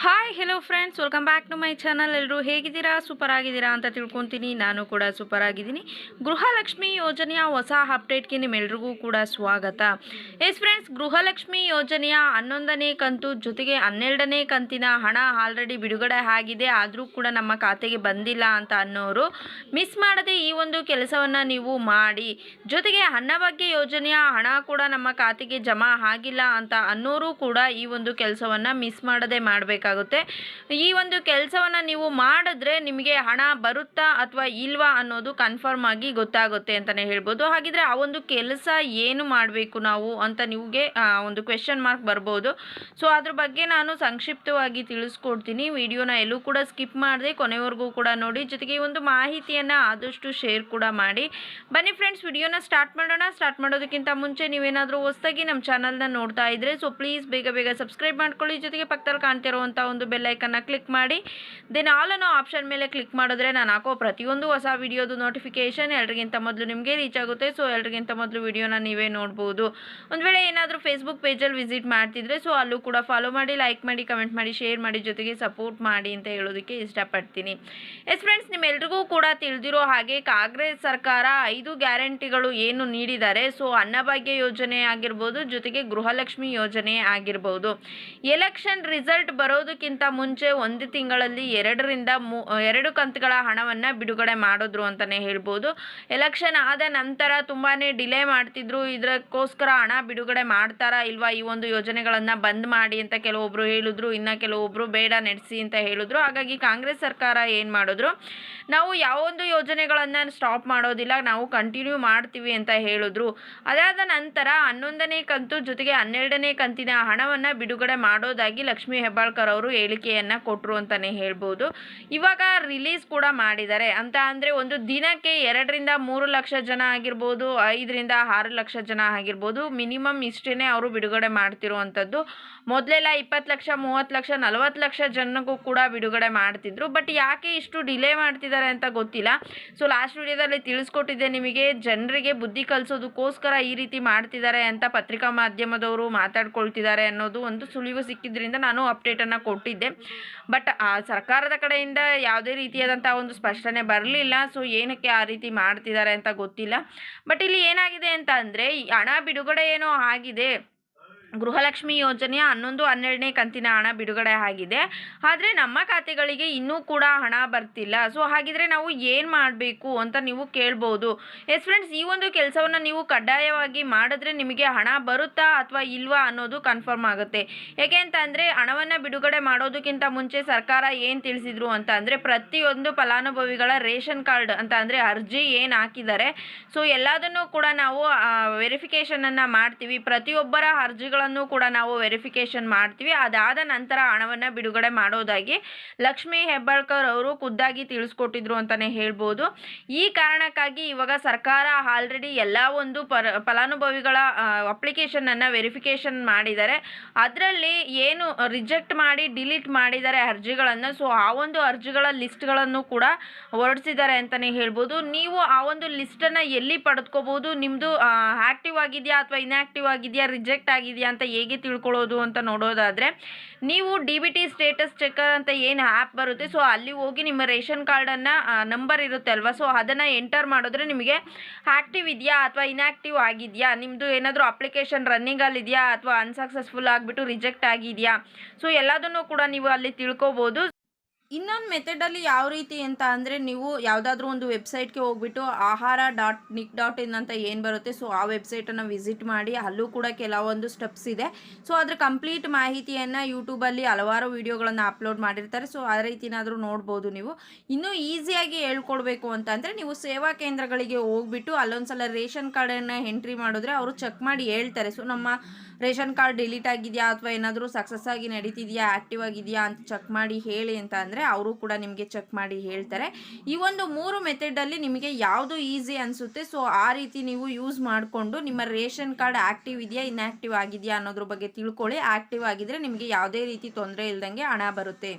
Hi hello friends welcome back to my channel ಎಲ್ಲರೂ ಹೇಗಿದ್ದೀರಾ? Super ಆಗಿದ್ದೀರಾ ಅಂತ ತಿಳ್ಕೊತೀನಿ. ನಾನು ಕೂಡ ಸೂಪರ್ ಆಗಿದ್ದೀನಿ. ಗೃಹಲಕ್ಷ್ಮಿ ಯೋಜನೆಯ ಹೊಸ ಅಪ್ಡೇಟ್ಗೆ ನಿಮ್ಮೆಲ್ರಿಗೂ ಕೂಡ ಸ್ವಾಗತ. ಎಸ್ ಫ್ರೆಂಡ್ಸ್ ಗೃಹಲಕ್ಷ್ಮಿ ಯೋಜನೆಯ ಹನ್ನೊಂದನೇ ಕಂತು ಜೊತೆಗೆ ಹನ್ನೆರಡನೇ ಕಂತಿನ ಹಣ ಆಲ್ರೆಡಿ ಬಿಡುಗಡೆ ಆಗಿದೆ. ಆದರೂ ಕೂಡ ನಮ್ಮ ಖಾತೆಗೆ ಬಂದಿಲ್ಲ ಅಂತ ಅನ್ನೋರು ಮಿಸ್ ಮಾಡದೆ ಈ ಒಂದು ಕೆಲಸವನ್ನು ನೀವು ಮಾಡಿ. ಜೊತೆಗೆ ಅನ್ನಭಾಗ್ಯ ಯೋಜನೆಯ ಹಣ ಕೂಡ ನಮ್ಮ ಖಾತೆಗೆ ಜಮಾ ಆಗಿಲ್ಲ ಅಂತ ಅನ್ನೋರು ಕೂಡ ಈ ಒಂದು ಕೆಲಸವನ್ನು ಮಿಸ್ ಮಾಡದೆ ಮಾಡಬೇಕಾಗುತ್ತೆ. ಈ ಒಂದು ಕೆಲಸವನ್ನು ನೀವು ಮಾಡಿದ್ರೆ ನಿಮಗೆ ಹಣ ಬರುತ್ತಾ ಅಥವಾ ಇಲ್ವಾ ಅನ್ನೋದು ಕನ್ಫರ್ಮ್ ಆಗಿ ಗೊತ್ತಾಗುತ್ತೆ ಅಂತಲೇ ಹೇಳ್ಬೋದು. ಹಾಗಿದ್ರೆ ಆ ಒಂದು ಕೆಲಸ ಏನು ಮಾಡಬೇಕು ನಾವು ಅಂತ ನಿಮಗೆ ಒಂದು ಕ್ವೆಶನ್ ಮಾರ್ಕ್ ಬರ್ಬೋದು. ಸೊ ಅದ್ರ ಬಗ್ಗೆ ನಾನು ಸಂಕ್ಷಿಪ್ತವಾಗಿ ತಿಳಿಸ್ಕೊಡ್ತೀನಿ. ವಿಡಿಯೋನ ಎಲ್ಲೂ ಕೂಡ ಸ್ಕಿಪ್ ಮಾಡದೆ ಕೊನೆವರೆಗೂ ಕೂಡ ನೋಡಿ. ಜೊತೆಗೆ ಒಂದು ಮಾಹಿತಿಯನ್ನು ಆದಷ್ಟು ಶೇರ್ ಕೂಡ ಮಾಡಿ. ಬನ್ನಿ ಫ್ರೆಂಡ್ಸ್ ವಿಡಿಯೋನ ಸ್ಟಾರ್ಟ್ ಮಾಡೋಣ. ಸ್ಟಾರ್ಟ್ ಮಾಡೋದಕ್ಕಿಂತ ಮುಂಚೆ ನೀವೇನಾದರೂ ಹೊಸದಾಗಿ ನಮ್ಮ ಚಾನಲ್ನ ನೋಡ್ತಾ ಇದ್ರೆ ಸೊ ಪ್ಲೀಸ್ ಬೇಗ ಬೇಗ ಸಬ್ಸ್ಕ್ರೈಬ್ ಮಾಡ್ಕೊಳ್ಳಿ. ಜೊತೆಗೆ ಪಕ್ಕದಲ್ಲಿ ಕಾಣ್ತಿರುವಂಥ ಒಂದು ಬೆಲ್ಲೈಕನ್ನ ಕ್ಲಿಕ್ ಮಾಡಿ. ದೆನ್ ಆಲ್ ಅನ್ನೋ ಆಪ್ಷನ್ ಮೇಲೆ ಕ್ಲಿಕ್ ಮಾಡಿದ್ರೆ ನಾನು ಹಾಕೋ ಪ್ರತಿಯೊಂದು ಹೊಸ ವಿಡಿಯೋದು ನೋಟಿಫಿಕೇಶನ್ ಎಲ್ರಿಗಿಂತ ಮೊದಲು ನಿಮಗೆ ರೀಚ್ ಆಗುತ್ತೆ. ಸೊ ಎಲ್ರಿಗಿಂತ ಮೊದಲು ವಿಡಿಯೋನ ನೀವೇ ನೋಡ್ಬೋದು. ಒಂದು ವೇಳೆ ಏನಾದರೂ ಫೇಸ್ಬುಕ್ ಪೇಜಲ್ಲಿ ವಿಸಿಟ್ ಮಾಡ್ತಿದ್ರೆ ಸೊ ಅಲ್ಲೂ ಕೂಡ ಫಾಲೋ ಮಾಡಿ ಲೈಕ್ ಮಾಡಿ ಕಮೆಂಟ್ ಮಾಡಿ ಶೇರ್ ಮಾಡಿ, ಜೊತೆಗೆ ಸಪೋರ್ಟ್ ಮಾಡಿ ಅಂತ ಹೇಳೋದಕ್ಕೆ ಇಷ್ಟಪಡ್ತೀನಿ. ಎಸ್ ಫ್ರೆಂಡ್ಸ್ ನಿಮ್ಮೆಲ್ರಿಗೂ ಕೂಡ ತಿಳಿದಿರೋ ಹಾಗೆ ಕಾಂಗ್ರೆಸ್ ಸರ್ಕಾರ ಐದು ಗ್ಯಾರಂಟಿಗಳು ಏನು ನೀಡಿದ್ದಾರೆ. ಸೊ ಅನ್ನಭಾಗ್ಯ ಯೋಜನೆ ಆಗಿರ್ಬೋದು, ಜೊತೆಗೆ ಗೃಹಲಕ್ಷ್ಮಿ ಯೋಜನೆ ಆಗಿರ್ಬೋದು. ಎಲೆಕ್ಷನ್ ರಿಸಲ್ಟ್ ಬರೋದಕ್ಕಿಂತ ಮುಂಚೆ ಒಂದು ತಿಂಗಳಲ್ಲಿ ಎರಡರಿಂದ ಮೂ, ಎರಡು ಕಂತುಗಳ ಹಣವನ್ನು ಬಿಡುಗಡೆ ಮಾಡಿದ್ರು ಅಂತಲೇ ಹೇಳ್ಬೋದು. ಎಲೆಕ್ಷನ್ ಆದ ನಂತರ ತುಂಬಾ ಡಿಲೇ ಮಾಡ್ತಿದ್ರು. ಇದಕ್ಕೋಸ್ಕರ ಹಣ ಬಿಡುಗಡೆ ಮಾಡ್ತಾರಾ ಇಲ್ವಾ ಈ ಒಂದು ಯೋಜನೆಗಳನ್ನು ಬಂದ್ ಮಾಡಿ ಅಂತ ಕೆಲವೊಬ್ರು ಹೇಳಿದ್ರು. ಇನ್ನು ಕೆಲವೊಬ್ರು ಬೇಡ ನಡೆಸಿ ಅಂತ ಹೇಳಿದ್ರು. ಹಾಗಾಗಿ ಕಾಂಗ್ರೆಸ್ ಸರ್ಕಾರ ಏನು ಮಾಡಿದ್ರು? ನಾವು ಯಾವೊಂದು ಯೋಜನೆಗಳನ್ನು ಸ್ಟಾಪ್ ಮಾಡೋದಿಲ್ಲ, ನಾವು ಕಂಟಿನ್ಯೂ ಮಾಡ್ತೀವಿ ಅಂತ ಹೇಳಿದ್ರು. ಅದಾದ ನಂತರ ಹನ್ನೊಂದನೇ ಕಂತು ಜೊತೆಗೆ ಹನ್ನೆರಡನೇ ಕಂತಿನ ಹಣವನ್ನು ಬಿಡುಗಡೆ ಮಾಡೋದಾಗಿ ಲಕ್ಷ್ಮೀ ಹೆಬ್ಬಾಳ್ಕರ್ ಅವರು ಹೇಳಿಕೆಯನ್ನು ಕೊಟ್ಟರು ಅಂತಲೇ ಹೇಳ್ಬೋದು. ಇವಾಗ ರಿಲೀಸ್ ಕೂಡ ಮಾಡಿದ್ದಾರೆ. ಅಂತ ಅಂದರೆ ಒಂದು ದಿನಕ್ಕೆ ಎರಡರಿಂದ ಮೂರು ಲಕ್ಷ ಜನ ಆಗಿರ್ಬೋದು, ಐದರಿಂದ ಆರು ಲಕ್ಷ ಜನ ಆಗಿರ್ಬೋದು. ಮಿನಿಮಮ್ ಇಷ್ಟೇ ಅವರು ಬಿಡುಗಡೆ ಮಾಡ್ತಿರುವಂಥದ್ದು ಮೊದಲೆಲ್ಲ ಇಪ್ಪತ್ತು ಲಕ್ಷ, ಮೂವತ್ತು ಲಕ್ಷ, ನಲವತ್ತು ಲಕ್ಷ ಜನಕ್ಕೂ ಕೂಡ ಬಿಡುಗಡೆ ಮಾಡ್ತಿದ್ರು. ಬಟ್ ಯಾಕೆ ಇಷ್ಟು ಡಿಲೇ ಮಾಡ್ತಿದ್ದಾರೆ ಅಂತ ಗೊತ್ತಿಲ್ಲ. ಸೊ ಲಾಸ್ಟ್ ವಿಡಿಯೋದಲ್ಲಿ ತಿಳಿಸ್ಕೊಟ್ಟಿದ್ದೆ ನಿಮಗೆ, ಜನರಿಗೆ ಬುದ್ಧಿ ಕಲಿಸೋದಕ್ಕೋಸ್ಕರ ಈ ರೀತಿ ಮಾಡ್ತಿದ್ದಾರೆ ಅಂತ ಪತ್ರಿಕಾ ಮಾಧ್ಯಮದವರು ಮಾತಾಡ್ಕೊಳ್ತಿದ್ದಾರೆ ಅನ್ನೋದು ಒಂದು ಸುಳಿವು ಸಿಕ್ಕಿದ್ರಿಂದ ನಾನು ಅಪ್ಡೇಟನ್ನು ಕೊಟ್ಟಿದ್ದೆ. ಬಟ್ ಆ ಸರ್ಕಾರದ ಕಡೆಯಿಂದ ಯಾವುದೇ ರೀತಿಯಾದಂಥ ಒಂದು ಸ್ಪಷ್ಟನೆ ಬರಲಿಲ್ಲ. ಸೊ ಏನಕ್ಕೆ ಆ ರೀತಿ ಮಾಡ್ತಿದ್ದಾರೆ ಅಂತ ಗೊತ್ತಿಲ್ಲ. ಬಟ್ ಇಲ್ಲಿ ಏನಾಗಿದೆ ಅಂತ ಅಂದರೆ ಹಣ ಬಿಡುಗಡೆ ಏನೋ ಆಗಿದೆ. ಗೃಹಲಕ್ಷ್ಮಿ ಯೋಜನೆಯ ಹನ್ನೊಂದು, ಹನ್ನೆರಡನೇ ಕಂತಿನ ಹಣ ಬಿಡುಗಡೆ ಆಗಿದೆ. ಆದರೆ ನಮ್ಮ ಖಾತೆಗಳಿಗೆ ಇನ್ನೂ ಕೂಡ ಹಣ ಬರ್ತಿಲ್ಲ. ಸೊ, ಹಾಗಿದ್ರೆ ನಾವು ಏನು ಮಾಡಬೇಕು ಅಂತ ನೀವು ಕೇಳ್ಬೋದು. ಎಸ್ ಫ್ರೆಂಡ್ಸ್ ಈ ಒಂದು ಕೆಲಸವನ್ನು ನೀವು ಕಡ್ಡಾಯವಾಗಿ ಮಾಡಿದ್ರೆ ನಿಮಗೆ ಹಣ ಬರುತ್ತಾ ಅಥವಾ ಇಲ್ವಾ ಅನ್ನೋದು ಕನ್ಫರ್ಮ್ ಆಗುತ್ತೆ. ಯಾಕೆ ಅಂತ ಅಂದರೆ ಹಣವನ್ನು ಬಿಡುಗಡೆ ಮಾಡೋದಕ್ಕಿಂತ ಮುಂಚೆ ಸರ್ಕಾರ ಏನು ತಿಳಿಸಿದ್ರು ಅಂತ ಅಂದರೆ ಪ್ರತಿಯೊಂದು ಫಲಾನುಭವಿಗಳ ರೇಷನ್ ಕಾರ್ಡ್ ಅಂತ ಅಂದರೆ ಅರ್ಜಿ ಏನು ಹಾಕಿದ್ದಾರೆ. ಸೊ, ಎಲ್ಲದನ್ನು ಕೂಡ ನಾವು ವೆರಿಫಿಕೇಷನನ್ನು ಮಾಡ್ತೀವಿ. ಪ್ರತಿಯೊಬ್ಬರ ಅರ್ಜಿಗಳನ್ನು ಕೂಡ ನಾವು ವೆರಿಫಿಕೇಷನ್ ಮಾಡ್ತೀವಿ. ಅದಾದ ನಂತರ ಹಣವನ್ನು ಬಿಡುಗಡೆ ಮಾಡೋದಾಗಿ ಲಕ್ಷ್ಮಿ ಹೆಬ್ಬಾಳ್ಕರ್ ಅವರು ಖುದ್ದಾಗಿ ತಿಳಿಸ್ಕೊಟ್ಟಿದ್ರು ಅಂತಲೇ ಹೇಳ್ಬೋದು. ಈ ಕಾರಣಕ್ಕಾಗಿ ಇವಾಗ ಸರ್ಕಾರ ಆಲ್ರೆಡಿ ಎಲ್ಲ ಒಂದು ಪರ, ಫಲಾನುಭವಿಗಳ ಅಪ್ಲಿಕೇಶನನ್ನು ವೆರಿಫಿಕೇಷನ್ ಮಾಡಿದ್ದಾರೆ. ಅದರಲ್ಲಿ ಏನು ರಿಜೆಕ್ಟ್ ಮಾಡಿ ಡಿಲೀಟ್ ಮಾಡಿದ್ದಾರೆ ಅರ್ಜಿಗಳನ್ನು ಸೊ ಆ ಒಂದು ಅರ್ಜಿಗಳ ಲಿಸ್ಟ್ಗಳನ್ನು ಕೂಡ ಹೊರಡಿಸಿದ್ದಾರೆ ಅಂತಲೇ ಹೇಳ್ಬೋದು. ನೀವು ಆ ಒಂದು ಲಿಸ್ಟನ್ನು ಎಲ್ಲಿ ಪಡೆದುಕೋಬೋದು ನಿಮ್ಮದು ಆ್ಯಕ್ಟಿವ್ ಆಗಿದೆಯಾ ಅಥವಾ ಇನ್ಆ್ಯಕ್ಟಿವ್ ಆಗಿದೆಯಾ ರಿಜೆಕ್ಟ್ ಆಗಿದೆಯಾ ಅಂತ ಹೇಗೆ ತಿಳ್ಕೊಳ್ಳೋದು ಅಂತ ನೋಡೋದಾದರೆ, ನೀವು D B T status checker ಅಂತ ಏನು ಆ್ಯಪ್ ಬರುತ್ತೆ ಸೊ ಅಲ್ಲಿ ಹೋಗಿ ನಿಮ್ಮ ರೇಷನ್ ಕಾರ್ಡನ್ನು ನಂಬರ್ ಇರುತ್ತೆ ಅಲ್ವಾ ಸೊ ಅದನ್ನು ಎಂಟರ್ ಮಾಡಿದ್ರೆ ನಿಮಗೆ ಆ್ಯಕ್ಟಿವ್ ಇದೆಯಾ ಅಥವಾ ಇನ್ಆ್ಯಕ್ಟಿವ್ ಆಗಿದೆಯಾ ನಿಮ್ಮದು ಏನಾದರೂ ಅಪ್ಲಿಕೇಶನ್ ರನ್ನಿಂಗಲ್ಲಿದೆಯಾ ಅಥವಾ ಅನ್ಸಕ್ಸಸ್ಫುಲ್ ಆಗಿಬಿಟ್ಟು ರಿಜೆಕ್ಟ್ ಆಗಿದೆಯಾ ಸೊ ಎಲ್ಲದನ್ನು ಕೂಡ ನೀವು ಅಲ್ಲಿ ತಿಳ್ಕೊಬೋದು. ಇನ್ನೊಂದು ಮೆಥಡಲ್ಲಿ ಯಾವ ರೀತಿ ಅಂತ ಅಂದರೆ ನೀವು ಯಾವುದಾದ್ರೂ ಒಂದು ವೆಬ್ಸೈಟ್ಗೆ ಹೋಗ್ಬಿಟ್ಟು ಆಹಾರ ಡಾಟ್ ನಿಕ್ ಡಾಟ್ ಇನ್ ಅಂತ ಏನು ಬರುತ್ತೆ ಸೊ ಆ ವೆಬ್ಸೈಟನ್ನು ವಿಸಿಟ್ ಮಾಡಿ ಅಲ್ಲೂ ಕೂಡ ಕೆಲವೊಂದು ಸ್ಟೆಪ್ಸ್ ಇದೆ. ಸೊ ಅದರ ಕಂಪ್ಲೀಟ್ ಮಾಹಿತಿಯನ್ನು ಯೂಟ್ಯೂಬಲ್ಲಿ ಹಲವಾರು ವೀಡಿಯೋಗಳನ್ನು ಅಪ್ಲೋಡ್ ಮಾಡಿರ್ತಾರೆ. ಸೊ ಆ ರೀತಿನಾದರೂ ನೋಡ್ಬೋದು ನೀವು. ಇನ್ನೂ ಈಸಿಯಾಗಿ ಹೇಳ್ಕೊಡ್ಬೇಕು ಅಂತ ಅಂದರೆ ನೀವು ಸೇವಾ ಕೇಂದ್ರಗಳಿಗೆ ಹೋಗ್ಬಿಟ್ಟು ಅಲ್ಲೊಂದು ಸಲ ರೇಷನ್ ಕಾರ್ಡನ್ನು ಎಂಟ್ರಿ ಮಾಡಿದ್ರೆ ಅವರು ಚೆಕ್ ಮಾಡಿ ಹೇಳ್ತಾರೆ. ಸೊ ನಮ್ಮ ರೇಷನ್ ಕಾರ್ಡ್ ಡಿಲೀಟ್ ಆಗಿದೆಯಾ ಅಥವಾ ಏನಾದರೂ ಸಕ್ಸಸ್ ಆಗಿ ನಡೀತಿದೆಯಾ ಆ್ಯಕ್ಟಿವ್ ಆಗಿದೆಯಾ ಅಂತ ಚೆಕ್ ಮಾಡಿ ಹೇಳಿ ಅಂತ ಅಂದರೆ ಅವರು ಕೂಡ ನಿಮಗೆ ಚೆಕ್ ಮಾಡಿ ಹೇಳ್ತಾರೆ. ಈ ಒಂದು ಮೂರು ಮೆಥಡಲ್ಲಿ ನಿಮಗೆ ಯಾವುದು ಈಸಿ ಅನಿಸುತ್ತೆ ಸೊ ಆ ರೀತಿ ನೀವು ಯೂಸ್ ಮಾಡಿಕೊಂಡು ನಿಮ್ಮ ರೇಷನ್ ಕಾರ್ಡ್ ಆ್ಯಕ್ಟಿವ್ ಇದೆಯಾ ಇನ್ಆ್ಯಕ್ಟಿವ್ ಆಗಿದೆಯಾ ಅನ್ನೋದ್ರ ಬಗ್ಗೆ ತಿಳ್ಕೊಳ್ಳಿ. ಆ್ಯಕ್ಟಿವ್ ಆಗಿದ್ದರೆ ನಿಮಗೆ ಯಾವುದೇ ರೀತಿ ತೊಂದರೆ ಇಲ್ಲದಂಗೆ ಹಣ ಬರುತ್ತೆ.